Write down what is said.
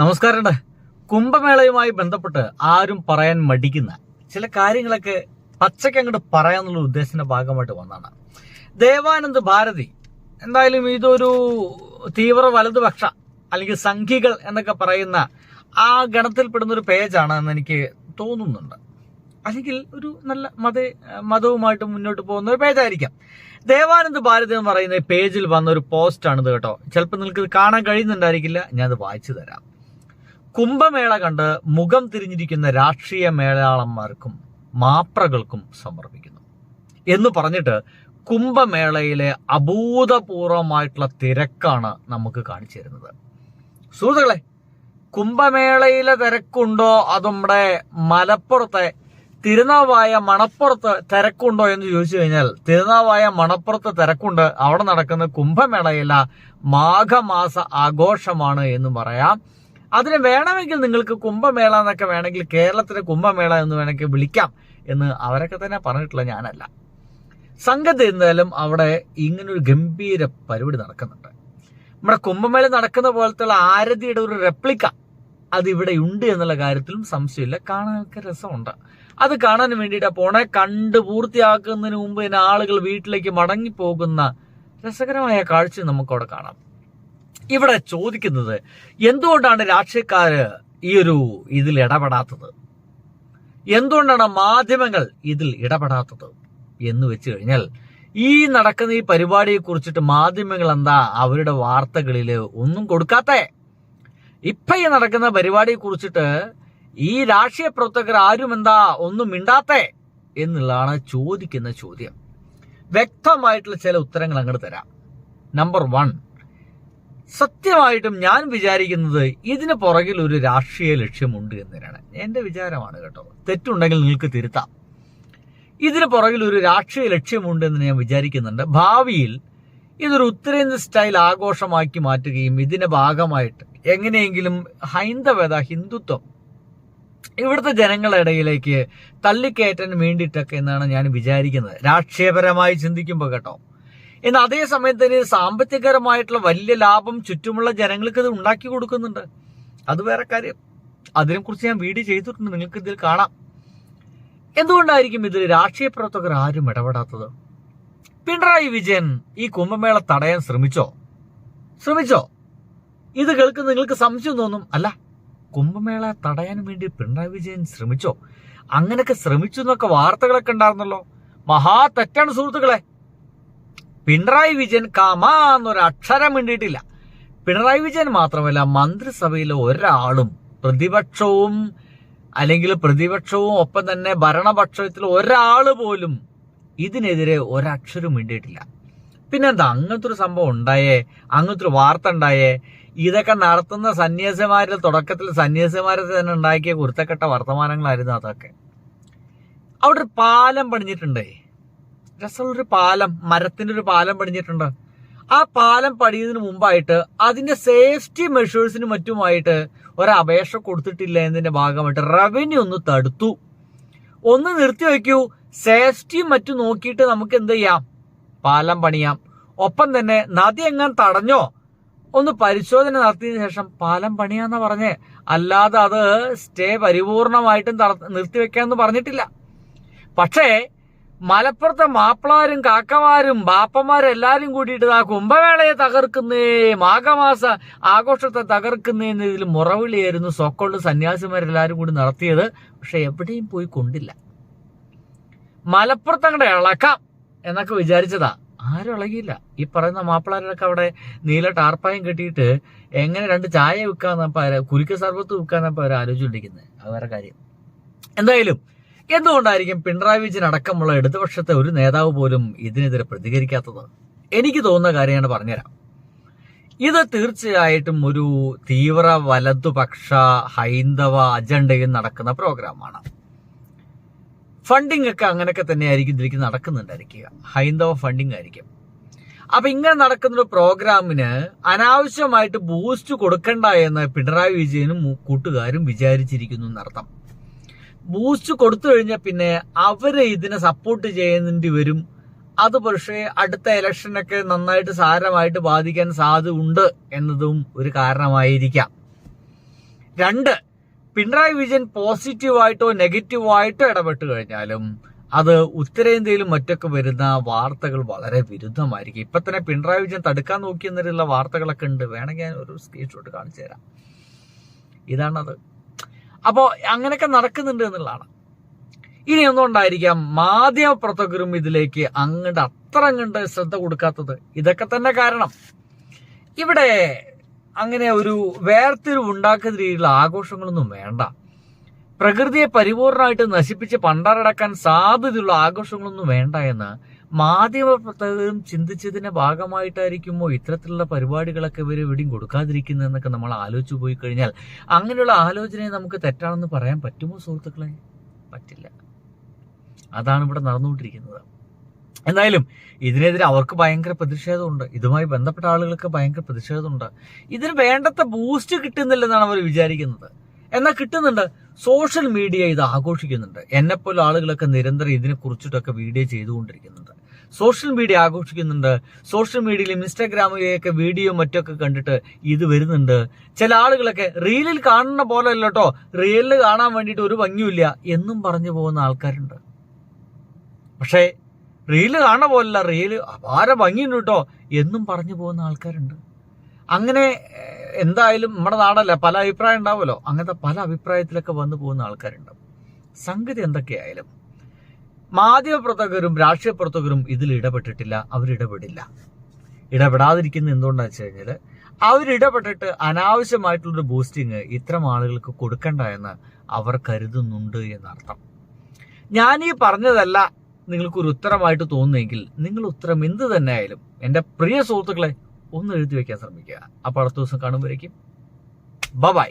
നമസ്കാരമുണ്ട് കുംഭമേളയുമായി ബന്ധപ്പെട്ട് ആരും പറയാൻ മടിക്കുന്ന ചില കാര്യങ്ങളൊക്കെ പച്ചയ്ക്ക് അങ്ങോട്ട് പറയാന്നുള്ള ഉദ്ദേശത്തിന്റെ ഭാഗമായിട്ട് വന്നതാണ്. ദേവാനന്ദ് ഭാരതി എന്തായാലും ഇതൊരു തീവ്ര വലതുപക്ഷ അല്ലെങ്കിൽ സംഘികൾ എന്നൊക്കെ പറയുന്ന ആ ഗണത്തിൽപ്പെടുന്ന ഒരു പേജാണ് എന്ന് എനിക്ക് തോന്നുന്നുണ്ട്. അല്ലെങ്കിൽ ഒരു നല്ല മത മതവുമായിട്ട് മുന്നോട്ട് പോകുന്ന ഒരു പേജായിരിക്കാം. ദേവാനന്ദ് ഭാരതി എന്ന് പറയുന്ന പേജിൽ വന്ന ഒരു പോസ്റ്റാണിത് കേട്ടോ. ചിലപ്പോൾ നിങ്ങൾക്ക് കാണാൻ കഴിയുന്നുണ്ടായിരിക്കില്ല. ഞാനത് വായിച്ചു തരാം. കുംഭമേള കണ്ട് മുഖം തിരിഞ്ഞിരിക്കുന്ന രാഷ്ട്രീയ മേളാളന്മാർക്കും മാപ്രകൾക്കും സമർപ്പിക്കുന്നു. എന്ന് പറഞ്ഞിട്ട് കുംഭമേളയിലെ അഭൂതപൂർവമായിട്ടുള്ള തിരക്കാണ് നമുക്ക് കാണിച്ചു തരുന്നത്. സുഹൃത്തുക്കളെ കുംഭമേളയിലെ തിരക്കുണ്ടോ? അത് നമ്മുടെ മലപ്പുറത്തെ തിരുനാവായ മണപ്പുറത്ത് തിരക്കുണ്ടോ എന്ന് ചോദിച്ചു കഴിഞ്ഞാൽ തിരുനാവായ മണപ്പുറത്ത് തിരക്കുണ്ട്. അവിടെ നടക്കുന്ന കുംഭമേളയില മാഘമാസ ആഘോഷമാണ് എന്ന് പറയാം. അതിന് വേണമെങ്കിൽ നിങ്ങൾക്ക് കുംഭമേള എന്നൊക്കെ വേണമെങ്കിൽ കേരളത്തിലെ കുംഭമേള എന്ന് വേണമെങ്കിൽ വിളിക്കാം എന്ന് അവരൊക്കെ തന്നെ പറഞ്ഞിട്ടുള്ള ഞാനല്ല. സംഗതി എന്തായാലും അവിടെ ഇങ്ങനൊരു ഗംഭീര പരിപാടി നടക്കുന്നുണ്ട്. നമ്മുടെ കുംഭമേള നടക്കുന്ന പോലത്തുള്ള ആരതിയുടെ ഒരു റെപ്ലിക്ക അത് ഇവിടെ ഉണ്ട് എന്നുള്ള കാര്യത്തിലും സംശയമില്ല. കാണാനൊക്കെ രസമുണ്ട്. അത് കാണാൻ വേണ്ടിയിട്ട് പോണെ കണ്ട് പൂർത്തിയാക്കുന്നതിന് മുമ്പ് തന്നെ ആളുകൾ വീട്ടിലേക്ക് മടങ്ങി പോകുന്ന രസകരമായ കാഴ്ച നമുക്കവിടെ കാണാം. ഇവിടെ ചോദിക്കുന്നത് എന്തുകൊണ്ടാണ് രാഷ്ട്രീയക്കാര് ഈ ഒരു ഇതിൽ ഇടപെടാത്തത്? എന്തുകൊണ്ടാണ് മാധ്യമങ്ങൾ ഇതിൽ ഇടപെടാത്തത്? എന്ന് വെച്ച് കഴിഞ്ഞാൽ ഈ നടക്കുന്ന ഈ പരിപാടിയെ കുറിച്ചിട്ട് മാധ്യമങ്ങൾ എന്താ അവരുടെ വാർത്തകളിൽ ഒന്നും കൊടുക്കാത്തേ? ഇപ്പൊ ഈ നടക്കുന്ന പരിപാടിയെ കുറിച്ചിട്ട് ഈ രാഷ്ട്രീയ പ്രവർത്തകർ ആരും എന്താ ഒന്നും മിണ്ടാത്തേ? എന്നുള്ളതാണ് ചോദിക്കുന്ന ചോദ്യം. വ്യക്തമായിട്ടുള്ള ചില ഉത്തരങ്ങൾ അങ്ങോട്ട് തരാം. നമ്പർ വൺ സത്യമായിട്ടും ഞാൻ വിചാരിക്കുന്നത് ഇതിന് പുറകിൽ ഒരു രാഷ്ട്രീയ ലക്ഷ്യമുണ്ട് എന്നതിനാണ്. എന്റെ വിചാരമാണ് കേട്ടോ. തെറ്റുണ്ടെങ്കിൽ നിങ്ങൾക്ക് തിരുത്താം. ഇതിന് പുറകിൽ ഒരു രാഷ്ട്രീയ ലക്ഷ്യമുണ്ട് എന്ന് ഞാൻ വിചാരിക്കുന്നുണ്ട്. ഭാവിയിൽ ഇതൊരു ഉത്തരേന്ത്യ സ്റ്റൈൽ ആഘോഷമാക്കി മാറ്റുകയും ഇതിന്റെ ഭാഗമായിട്ട് എങ്ങനെയെങ്കിലും ഹൈന്ദവത ഹിന്ദുത്വം ഇവിടുത്തെ ജനങ്ങളുടെ ഇടയിലേക്ക് തള്ളിക്കയറ്റാൻ വേണ്ടിയിട്ടൊക്കെ എന്നാണ് ഞാൻ വിചാരിക്കുന്നത്. രാഷ്ട്രീയപരമായി ചിന്തിക്കുമ്പോൾ കേട്ടോ. എന്നാൽ അതേ സമയത്ത് തന്നെ സാമ്പത്തികപരമായിട്ടുള്ള വലിയ ലാഭം ചുറ്റുമുള്ള ജനങ്ങൾക്ക് ഇത് ഉണ്ടാക്കി കൊടുക്കുന്നുണ്ട്. അത് വേറെ കാര്യം. അതിനെക്കുറിച്ച് ഞാൻ വീഡിയോ ചെയ്തിട്ടുണ്ട്. നിങ്ങൾക്ക് ഇതിൽ കാണാം. എന്തുകൊണ്ടായിരിക്കും ഇതിൽ രാഷ്ട്രീയ പ്രവർത്തകർ ആരും ഇടപെടാത്തത്? പിണറായി വിജയൻ ഈ കുംഭമേള തടയാൻ ശ്രമിച്ചോ? ശ്രമിച്ചോ? ഇത് കേൾക്കുന്ന നിങ്ങൾക്ക് സംശയം തോന്നും. അല്ല കുംഭമേള തടയാൻ വേണ്ടി പിണറായി വിജയൻ ശ്രമിച്ചോ? അങ്ങനെയൊക്കെ ശ്രമിച്ചു എന്നൊക്കെ വാർത്തകളൊക്കെ ഉണ്ടായിരുന്നല്ലോ. മഹാ തെറ്റാണ് സുഹൃത്തുക്കളെ. പിണറായി വിജയൻ കമാ എന്നൊരു അക്ഷരം വേണ്ടിയിട്ടില്ല പിണറായി വിജയൻ മാത്രമല്ല മന്ത്രിസഭയിലെ ഒരാളും പ്രതിപക്ഷവും അല്ലെങ്കിൽ പ്രതിപക്ഷവും ഒപ്പം തന്നെ ഭരണപക്ഷത്തിൽ ഒരാൾ പോലും ഇതിനെതിരെ ഒരക്ഷരം വേണ്ടിയിട്ടില്ല പിന്നെന്താ അങ്ങനത്തെ ഒരു സംഭവം ഉണ്ടായേ അങ്ങനത്തെ ഒരു വാർത്ത ഉണ്ടായേ ഇതൊക്കെ നടത്തുന്ന സന്യാസിമാരിൽ തുടക്കത്തിൽ സന്യാസിമാരെ തന്നെ ഉണ്ടാക്കിയ കുരുത്തക്കെട്ട വർത്തമാനങ്ങളായിരുന്നു അതൊക്കെ. അവിടെ ഒരു പാലം പണിഞ്ഞിട്ടുണ്ടേ. രസമുള്ളൊരു പാലം മരത്തിന്റെ ഒരു പാലം പണിഞ്ഞിട്ടുണ്ട്. ആ പാലം പണിയുന്നതിന് മുമ്പായിട്ട് അതിന്റെ സേഫ്റ്റി മെഷേഴ്സിന് മറ്റുമായിട്ട് ഒരപേക്ഷ കൊടുത്തിട്ടില്ല എന്നതിന്റെ ഭാഗമായിട്ട് റവന്യൂ ഒന്ന് തടുത്തു. ഒന്ന് നിർത്തി വയ്ക്കൂ. സേഫ്റ്റി മറ്റു നോക്കിയിട്ട് നമുക്ക് എന്ത് ചെയ്യാം? പാലം പണിയാം. ഒപ്പം തന്നെ നദി എങ്ങാൻ തടഞ്ഞോ? ഒന്ന് പരിശോധന നടത്തിയതിനു ശേഷം പാലം പണിയാന്ന് പറഞ്ഞേ. അല്ലാതെ അത് സ്റ്റേ പരിപൂർണമായിട്ടും നിർത്തിവെക്കാന്ന് പറഞ്ഞിട്ടില്ല. പക്ഷേ മലപ്പുറത്തെ മാപ്പിളാരും കാക്കമാരും ബാപ്പമാരും എല്ലാരും കൂടിയിട്ട് ആ കുംഭമേളയെ തകർക്കുന്നേ മാഘമാസ ആഘോഷത്തെ തകർക്കുന്നേ എന്നതിൽ മുറവിളിയായിരുന്നു സോക്കോൾഡ് സന്യാസിമാരെല്ലാരും കൂടി നടത്തിയത്. പക്ഷെ എവിടെയും പോയി കൊണ്ടില്ല. മലപ്പുറത്ത് അങ്ങടെ ഇളക്കാം എന്നൊക്കെ വിചാരിച്ചതാ. ആരും ഇളകിയില്ല. ഈ പറയുന്ന മാപ്പിളാരൊക്കെ അവിടെ നീല ടാർപ്പായം കെട്ടിയിട്ട് എങ്ങനെ രണ്ട് ചായ വിൽക്കാന്നപ്പോ കുരുക്ക സർബത്ത് വിൽക്കാന്നപ്പോ അവർ ആലോചിച്ചുകൊണ്ടിരിക്കുന്നത് വേറെ കാര്യം. എന്തായാലും എന്തുകൊണ്ടായിരിക്കും പിണറായി വിജയൻ അടക്കമുള്ള ഇടതുപക്ഷത്തെ ഒരു നേതാവ് പോലും ഇതിനെതിരെ പ്രതികരിക്കാത്തത്? എനിക്ക് തോന്നുന്ന കാര്യമാണ് പറഞ്ഞുതരാം. ഇത് തീർച്ചയായിട്ടും ഒരു തീവ്ര വലതുപക്ഷ ഹൈന്ദവ അജണ്ടയിൽ നടക്കുന്ന പ്രോഗ്രാമാണ്. ഫണ്ടിങ് ഒക്കെ അങ്ങനെയൊക്കെ തന്നെ ആയിരിക്കും ഇതിലേക്ക് നടക്കുന്നുണ്ടായിരിക്കുക. ഹൈന്ദവ ഫണ്ടിങ് ആയിരിക്കും അപ്പൊ ഇങ്ങനെ നടക്കുന്ന ഒരു പ്രോഗ്രാമിന് അനാവശ്യമായിട്ട് ബൂസ്റ്റ് കൊടുക്കണ്ട എന്ന് പിണറായി വിജയനും കൂട്ടുകാരും വിചാരിച്ചിരിക്കുന്നു എന്നർത്ഥം. ബൂസ്റ്റ് കൊടുത്തു കഴിഞ്ഞാൽ പിന്നെ അവർ ഇതിനെ സപ്പോർട്ട് ചെയ്യുന്നേണ്ടി വരും. അത് പക്ഷേ അടുത്ത ഇലക്ഷനൊക്കെ നന്നായിട്ട് സാരമായിട്ട് ബാധിക്കാൻ സാധ്യത ഉണ്ട് എന്നതും ഒരു കാരണമായിരിക്കാം. രണ്ട് പിണറായി വിജയൻ പോസിറ്റീവായിട്ടോ നെഗറ്റീവായിട്ടോ ഇടപെട്ട് കഴിഞ്ഞാലും അത് ഉത്തരേന്ത്യയിലും മറ്റൊക്കെ വരുന്ന വാർത്തകൾ വളരെ വിരുദ്ധമായിരിക്കും. ഇപ്പൊ തന്നെ പിണറായി വിജയൻ തടുക്കാൻ നോക്കിയെന്നുള്ള വാർത്തകളൊക്കെ ഉണ്ട്. വേണമെങ്കിൽ ഞാൻ ഒരു സ്ക്രീൻഷോട്ട് കാണിച്ചു തരാം. ഇതാണത്. അപ്പോ അങ്ങനെയൊക്കെ നടക്കുന്നുണ്ട് എന്നുള്ളതാണ്. ഇനി ഒന്നുകൊണ്ടായിരിക്കാം മാധ്യമ പ്രവർത്തകരും ഇതിലേക്ക് അങ്ങോട്ട് അത്ര അങ്ങോട്ട് ശ്രദ്ധ കൊടുക്കാത്തത്? ഇതൊക്കെ തന്നെ കാരണം. ഇവിടെ അങ്ങനെ ഒരു വേർതിരിവ് ഉണ്ടാക്കുന്ന രീതിയിലുള്ള ആഘോഷങ്ങളൊന്നും വേണ്ട. പ്രകൃതിയെ പരിപൂർണമായിട്ട് നശിപ്പിച്ച് പണ്ടാറടക്കാൻ സാധ്യതയുള്ള ആഘോഷങ്ങളൊന്നും വേണ്ട എന്ന് മാധ്യമ പ്രവർത്തകരും ചിന്തിച്ചതിന്റെ ഭാഗമായിട്ടായിരിക്കുമോ ഇത്തരത്തിലുള്ള പരിപാടികളൊക്കെ ഇവർ എവിടെയും കൊടുക്കാതിരിക്കുന്നതെന്നൊക്കെ നമ്മൾ ആലോചിച്ചു പോയി കഴിഞ്ഞാൽ അങ്ങനെയുള്ള ആലോചനയെ നമുക്ക് തെറ്റാണെന്ന് പറയാൻ പറ്റുമോ സുഹൃത്തുക്കളെ? പറ്റില്ല. അതാണ് ഇവിടെ നടന്നുകൊണ്ടിരിക്കുന്നത്. എന്തായാലും ഇതിനെതിരെ അവർക്ക് ഭയങ്കര പ്രതിഷേധമുണ്ട്. ഇതുമായി ബന്ധപ്പെട്ട ആളുകൾക്ക് ഭയങ്കര പ്രതിഷേധമുണ്ട്. ഇതിന് വേണ്ടത്ര ബൂസ്റ്റ് കിട്ടുന്നില്ലെന്നാണ് അവർ വിചാരിക്കുന്നത്. എന്നാൽ കിട്ടുന്നുണ്ട്. സോഷ്യൽ മീഡിയ ഇത് ആഘോഷിക്കുന്നുണ്ട്. എന്നെപ്പോലെ ആളുകളൊക്കെ നിരന്തരം ഇതിനെ കുറിച്ചിട്ടൊക്കെ വീഡിയോ ചെയ്തുകൊണ്ടിരിക്കുന്നുണ്ട്. സോഷ്യൽ മീഡിയ ആഘോഷിക്കുന്നുണ്ട്. സോഷ്യൽ മീഡിയയിലും ഇൻസ്റ്റാഗ്രാമിലെയൊക്കെ വീഡിയോ മറ്റൊക്കെ കണ്ടിട്ട് ഇത് വരുന്നുണ്ട്. ചില ആളുകളൊക്കെ റീലിൽ കാണുന്ന പോലെ അല്ല കേട്ടോ റീലിൽ കാണാൻ വേണ്ടിയിട്ട് ഒരു ഭംഗിയുമില്ല എന്നും പറഞ്ഞു പോകുന്ന ആൾക്കാരുണ്ട്. പക്ഷേ റീൽ കാണുന്ന പോലല്ല. റീൽ അപാര ഭംഗിയുണ്ട് കേട്ടോ എന്നും പറഞ്ഞു പോകുന്ന ആൾക്കാരുണ്ട്. അങ്ങനെ എന്തായാലും നമ്മുടെ നാടല്ല പല അഭിപ്രായം ഉണ്ടാവുമല്ലോ. അങ്ങനത്തെ പല അഭിപ്രായത്തിലൊക്കെ വന്നു പോകുന്ന ആൾക്കാരുണ്ടാവും. സംഗതി എന്തൊക്കെയായാലും മാധ്യമ പ്രവർത്തകരും രാഷ്ട്രീയ പ്രവർത്തകരും ഇതിൽ ഇടപെട്ടിട്ടില്ല അവരിടപെടില്ല. ഇടപെടാതിരിക്കുന്നത് എന്തുകൊണ്ടാന്ന് വെച്ച് കഴിഞ്ഞാൽ അവരിടപെട്ടിട്ട് അനാവശ്യമായിട്ടുള്ളൊരു ബൂസ്റ്റിങ് ഇത്തരം ആളുകൾക്ക് കൊടുക്കണ്ട എന്ന് അവർ കരുതുന്നുണ്ട് എന്നർത്ഥം. ഞാൻ ഈ പറഞ്ഞതല്ല നിങ്ങൾക്കൊരു ഉത്തരമായിട്ട് തോന്നുന്നെങ്കിൽ നിങ്ങൾ ഉത്തരം എന്ത് തന്നെ ആയാലും എന്റെ പ്രിയ സുഹൃത്തുക്കളെ ഒന്ന് എഴുതി വയ്ക്കാൻ ശ്രമിക്കുക. അപ്പോൾ അടുത്ത ദിവസം കാണുമ്പോഴേക്കും. ബ ബൈ